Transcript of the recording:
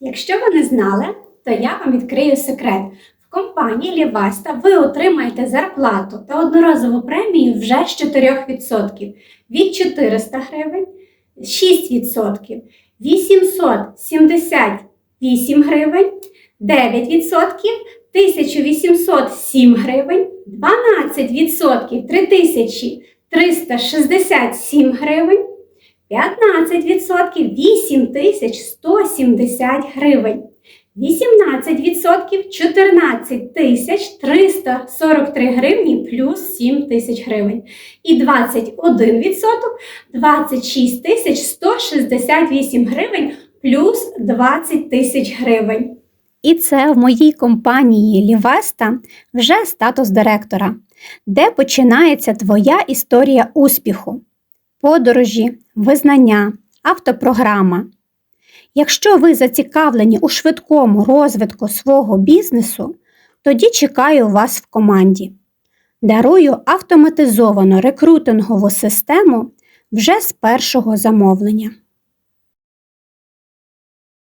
Якщо ви не знали, то я вам відкрию секрет. В компанії Ліваста ви отримаєте зарплату та одноразову премію вже з 4%, від 400 гривень 6%, 878 гривень, 9%, 1807 гривень, 12%, 3367 гривень, 15% 8170 гривень. 18% 14 тисяч 343 гривні плюс 7 тисяч гривень. І 21% 26 тисяч 168 гривень плюс 20 тисяч гривень. І це в моїй компанії Лівеста вже статус директора, де починається твоя історія успіху, подорожі, визнання, автопрограма. Якщо ви зацікавлені у швидкому розвитку свого бізнесу, тоді чекаю вас в команді. Дарую автоматизовану рекрутингову систему вже з першого замовлення.